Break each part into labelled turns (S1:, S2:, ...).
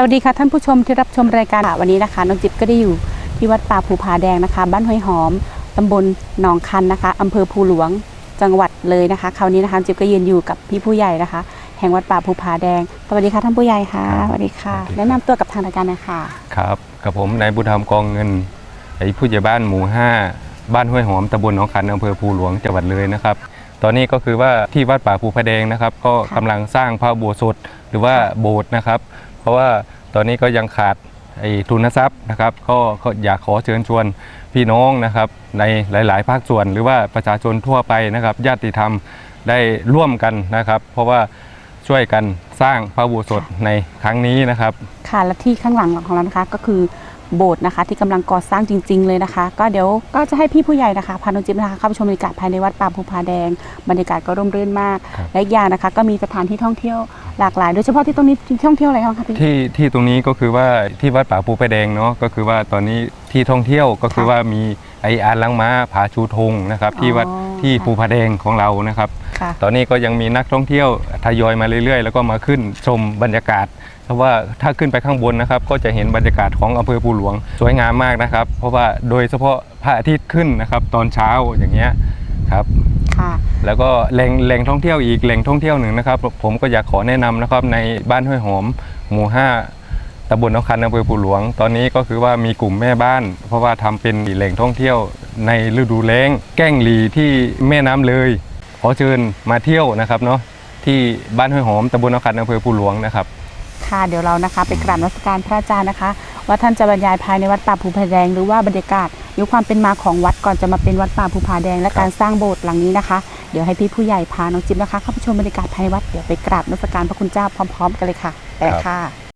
S1: สวัสดีค่ะท่านผู้ชมที่รับชมรายการค่ะวันนี้นะคะน้องจิ๊บก็ได้อยู่ที่วัดป่าภูผาแดงนะคะ บ้านห้วยหอมตำบลหนองคันนะคะอำเภอภูหลวงจังหวัดเลยนะคะ คราวนี้นะคะจิ๊บก็ยืนอยู่กับพี่ผู้ใหญ่นะคะ แห่งวัดป่าภูผาแดงสวัสดีค่ะท่านผู้ใหญ่ค่ะสวัสดีค่ะ
S2: สวัสดีครับ
S1: แนะนำตัวกับทางรายการหนะคะ
S2: ครับกับผมนายบุญธรรมกองเงินไอ้ผู้ใหญ่บ้านหมู่ 5 บ้านห้วยหอมตำบลหนองขันอำเภอภูหลวงจังหวัดเลยนะครับตอนนี้ก็คือว่าที่วัดป่าภูพระแดงนะครับ ก็กำลังสร้างพระอุโบสถหรือว่าโบสถ์นะครับ เพราะว่า ตอนนี้ก็ยังขาดไอ้ทุนทรัพย์นะครับก็ก็อยากขอเชิญชวนพี่น้องนะครับในหลาย ๆ ภาคส่วน หรือว่าประชาชนทั่วไปนะครับญาติธรรมได้ร่วมกันนะครับ เพราะว่าช่วยกันสร้างพระอุโบสถในครั้งนี้นะครับ
S1: ค่ะและที่ข้างหลังของเรานะคะก็คือโบสถ์นะคะ ที่กำลังก่อสร้างจริง ๆ เลยนะคะ ก็เดี๋ยวก็จะให้พี่ผู้ใหญ่นะคะพาน้องจิ๊บนะคะเข้าไปชมบรรยากาศภายในวัดป่าภูผาแดง บรรยากาศก็ร่มรื่นมาก
S2: ครับ
S1: และอีกอย่างนะคะ ก็มีสถานที่ท่องเที่ยว หลากหลายโดยเฉพาะที่ตรงนี้ที่ท่องเที่ยวอะไรบ้างคะพี่
S2: ที่ที่ตรงนี้ก็คือว่าที่วัดป่าภูไปแดงเนาะก็คือว่าตอนนี้ที่ท่องเที่ยวก็คือ
S1: ค่ะ
S2: ว่ามีไออานลังม้าผาชูธงนะครับ ที่วัด
S1: อ๋อ
S2: ที่
S1: ค่ะ
S2: ภูผาแดงของเรานะครับ
S1: ค่ะ
S2: ตอนนี้ก็ยังมีนักท่องเที่ยวทยอยมาเรื่อยๆ แล้วก็มาขึ้นชมบรรยากาศ เพราะว่าถ้าขึ้นไปข้างบนนะครับ ก็จะเห็นบรรยากาศของอำเภอภูหลวงสวยงามมากนะครับ เพราะว่าโดยเฉพาะพระอาทิตย์ขึ้นนะครับ ตอนเช้าอย่างเงี้ยครับ
S1: ค่ะ
S2: แล้วก็แหล่งแหล่งท่องเที่ยวอีกแหล่งท่องเที่ยวหนึ่งนะครับ ผมก็อยากขอแนะนำนะครับในบ้านห้วยหอม หมู่ห้าตำบลนองคันอำเภอปูหลวง ตอนนี้ก็คือว่ามีกลุ่มแม่บ้าน เพราะว่าทำเป็นแหล่งท่องเที่ยวในฤดูแล้ง แก้งหลีที่แม่น้ำเลย ขอเชิญมาเที่ยวนะครับเนาะที่บ้านห้วยหอมตำบลนองคันอำเภอปูหลวงนะครับ
S1: ค่ะเดี๋ยวเรานะคะไปกราบนมัสการพระอาจารย์นะคะ ว่าท่านจะบรรยายภายในวัดป่าภูผาแดง หรือว่าบรรยากาศยุคความเป็นมาของวัดก่อนจะมาเป็นวัดป่าภูผาแดง และการสร้างโบสถ์หลังนี้นะคะ เดี๋ยวให้พี่ผู้ใหญ่พาน้องจิ๊บนะคะเข้าไปชมบรรยากาศภายในวัดเดี๋ยวไปกราบนมัสการพระคุณเจ้าพร้อม ๆ กันเลยค่ะไปค่ะ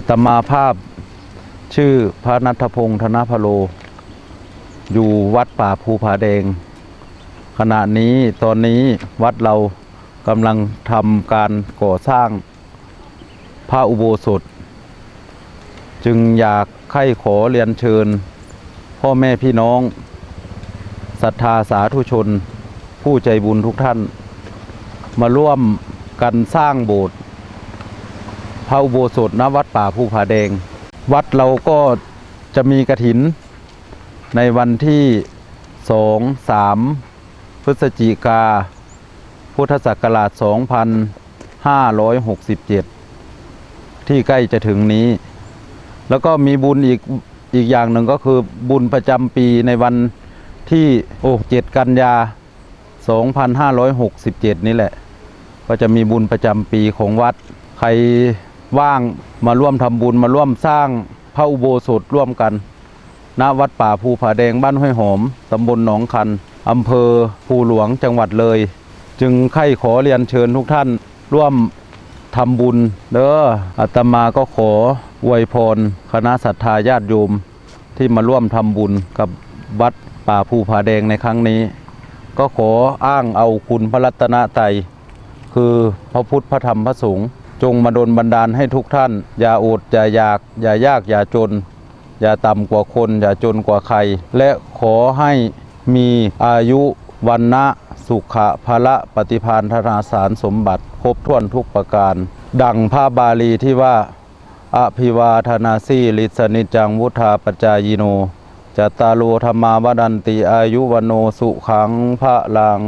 S3: อัตมาภาพชื่อพระนัทพงศ์ธนพโล อยู่วัดป่าภูผาแดง ขณะนี้ตอนนี้วัดเรากำลังทำการก่อสร้างพระอุโบสถ จึงอยากใคร่ขอเรียนเชิญ พ่อแม่พี่น้องศรัทธาสาธุชน ผู้ใจบุญทุกท่าน มาร่วมกันสร้างโบสถ์ พระอุโบสถณวัดป่าภูผาแดง วัดเราก็จะมีกระถิน ในวันที่สองสามพฤศจิกา พุทธศักราช 2567 ที่ใกล้จะถึงนี้ แล้วก็มีบุญอีกอีกอย่างหนึ่งก็คือบุญประจำปีในวันที่โอ้เจ็ดกันยา 2567 นี่แหละ ก็จะมีบุญประจำปีของวัดใคร ว่างมาร่วมทำบุญมาร่วมสร้างพระอุโบสถร่วมกัน ณวัดป่าภูผาแดงบ้านห้วยหอมตำบลหนองคันอำเภอภูหลวงจังหวัดเลย จึงใคร่ขอเรียนเชิญทุกท่านร่วมทำบุญเด้ออาตมาก็ขออวยพรคณะศรัทธาญาติโยมที่มาร่วมทำบุญกับวัดป่าภูผาแดงในครั้งนี้ ก็ขออ้างเอาคุณพระรัตนตรัยคือพระพุทธพระธรรมพระสงฆ์ จงมาดลบันดาลให้ทุกท่าน อย่าอดอย่าอยาก อย่ายากอย่าจน อย่าต่ำกว่าคน อย่าจนกว่าใคร และขอให้มีอายุวันนะสุขะภละปฏิพานธนาสารสมบัติ ครบถ้วนทุกประการ ดังพระบาลีที่ว่าอภิวาธนาสีลิสนิจังวุธาปจายโนจตตารโลธรรมาวดันติอายุวโนสุขังพระลัง